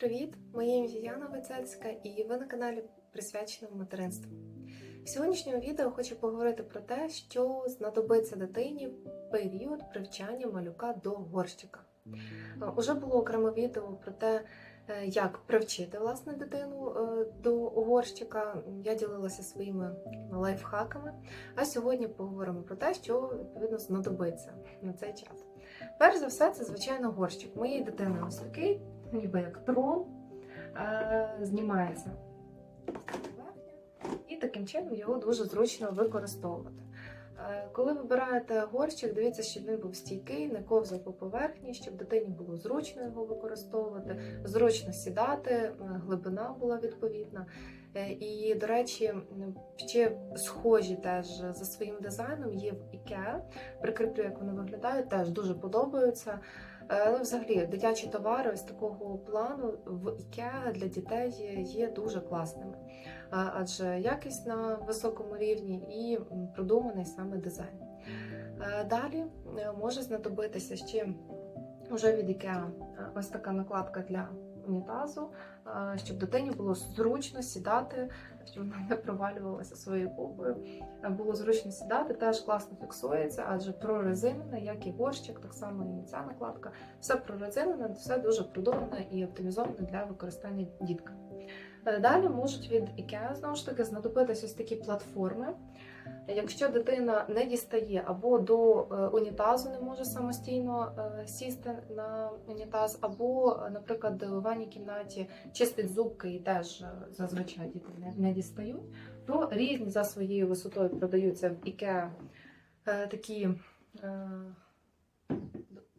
привіт! Моє ім'я Яна Вацельська і ви на каналі присвяченому материнству. В сьогоднішньому відео хочу поговорити про те, що знадобиться дитині в період привчання малюка до горщика. Е, Уже було окреме відео про те, е, як привчити власне дитину е, до горщика. Я ділилася своїми лайфхаками. А сьогодні поговоримо про те, що відповідно знадобиться на цей час. Перш за все, це звичайно горщик. Моєї дитини ось такий, ніби як трон, е, знімається і таким чином його дуже зручно використовувати. Е, Коли вибираєте горщик, дивіться, щоб він був стійкий, не ковзав по поверхні, щоб дитині було зручно його використовувати, зручно сідати, е, глибина була відповідна. І, до речі, ще схожі теж за своїм дизайном є в IKEA. Прикріплю, як вони виглядають, теж дуже подобаються. Е, Ну, взагалі, дитячі товари з такого плану в IKEA для дітей є дуже класними, адже якість на високому рівні і продуманий саме дизайн. Е, Далі е, може знадобитися ще вже від IKEA ось така накладка для унітазу, щоб дитині було зручно сідати, щоб вона не провалювалася своєю попою. Було зручно сідати, теж класно фіксується, адже прорезинене, як і горщик, так само і ця накладка. Все прорезинене, все дуже продумано і оптимізовано для використання дітками. Далі можуть від IKEA знову ж таки знадобитися ось такі платформи. Якщо дитина не дістає або до е, унітазу не може самостійно е, сісти на унітаз, або, наприклад, у ванній кімнаті чистить зубки і теж е, зазвичай діти не, дістають, то різні за своєю висотою продаються в IKEA е, такі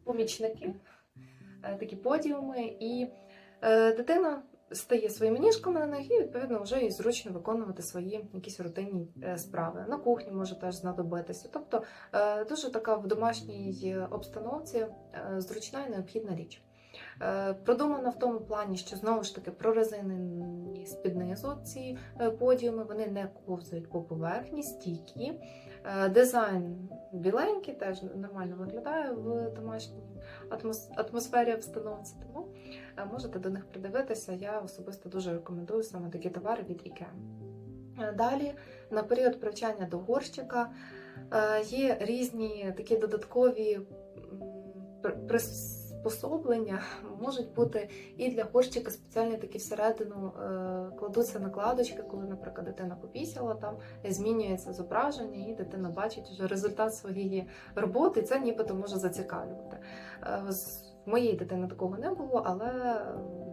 помічники, такі подіуми, і дитина стає своїми ніжками на них і відповідно вже і зручно виконувати свої якісь рутинні е, справи. На кухні може теж знадобитися. Тобто е, дуже така в домашній обстановці е, зручна і необхідна річ. Продумано в тому плані, що знову ж таки прорезинені з піднизу ці подіуми, вони не ковзають по поверхні, стійкі. Дизайн біленький, теж нормально виглядає в домашній атмосфері обстановці. Тому е, можете до них придивитися. Я особисто дуже рекомендую саме такі товари від IKEA. Е, Далі, на період привчання до горщика, е, є різні такі додаткові м, пр- приспособлення, можуть бути і для горщика спеціальні такі всередину е, кладуться накладочки, коли, наприклад, дитина попісяла, там змінюється зображення, і дитина бачить вже результат своєї роботи, це нібито може зацікавлювати. Е, моєї дитини такого не було, але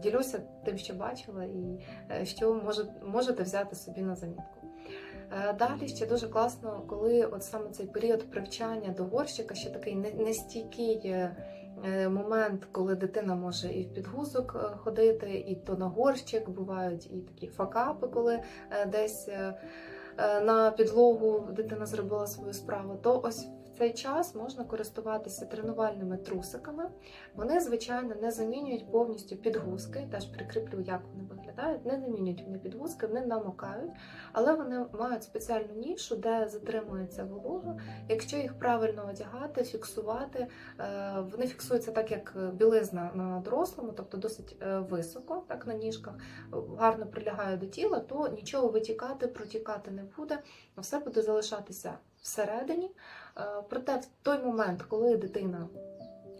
ділюся тим, що бачила, і е, що може, можете взяти собі на замітку. Далі ще дуже класно, коли от саме цей період привчання до горщика, ще такий нестійкий момент, коли дитина може і в підгузок е, ходити, і то на горщик, бувають і такі факапи, коли е, десь е, е, на підлогу дитина зробила свою справу, то ось цей час можна користуватися тренувальними трусиками. Вони, звичайно, не замінюють повністю підгузки, теж прикріплю, як вони виглядають, не замінюють вони підгузки, вони намокають, але вони мають спеціальну нішу, де затримується волога. Якщо їх правильно одягати, фіксувати, е, вони фіксуються так, як білизна на дорослому, тобто досить е, високо, так на ніжках, гарно прилягають до тіла, то нічого витікати, протікати не буде, все буде залишатися всередині. Е, Проте в той момент, коли дитина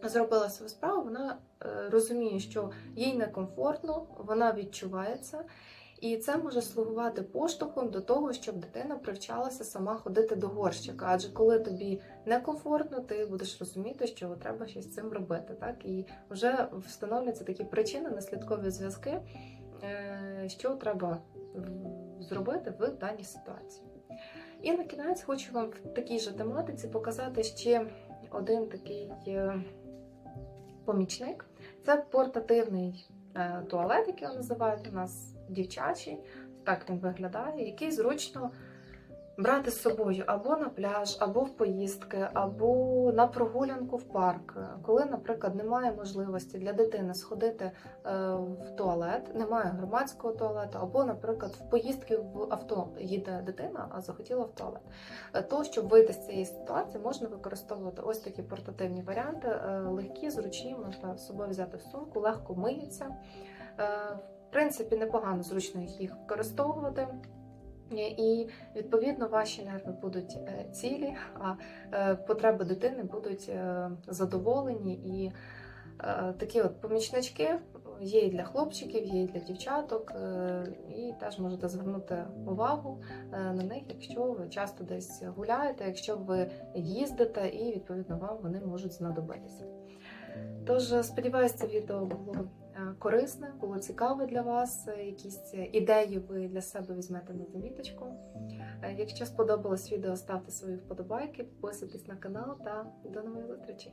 зробила свою справу, вона е, розуміє, що їй некомфортно, вона відчуває це. І це може слугувати поштовхом до того, щоб дитина привчалася сама ходити до горщика. Адже коли тобі некомфортно, ти будеш розуміти, що треба щось з цим робити. Так? І вже встановлюються такі причини, наслідкові зв'язки, е, що треба зробити в даній ситуації. І на кінець хочу вам в такій же тематиці показати ще один такий е, помічник. Це портативний е, туалет, який його називають у нас дівчачий. Так він виглядає, який зручно брати з собою або на пляж, або в поїздки, або на прогулянку в парк. Коли, наприклад, немає можливості для дитини сходити е, в туалет, немає громадського туалету, або, наприклад, в поїздки в авто їде дитина, а захотіла в туалет. Е, То, щоб вийти з цієї ситуації, можна використовувати ось такі портативні варіанти, е, легкі, зручні, можна з собою взяти в сумку, легко миються. В принципі, непогано зручно їх використовувати. І відповідно ваші нерви будуть е, цілі, а е, потреби дитини будуть е, задоволені. І такі от помічнички є і для хлопчиків, є і для дівчаток, і теж можете звернути увагу на них, якщо ви часто десь гуляєте, якщо ви їздите, і відповідно вам вони можуть знадобитися. Тож сподіваюся, це відео було корисне, було цікаве для вас. е, Якісь ідеї ви для себе візьмете на заміточку. Е, Якщо сподобалось відео, ставте свої вподобайки, підписуйтесь на канал та до нової зустрічі.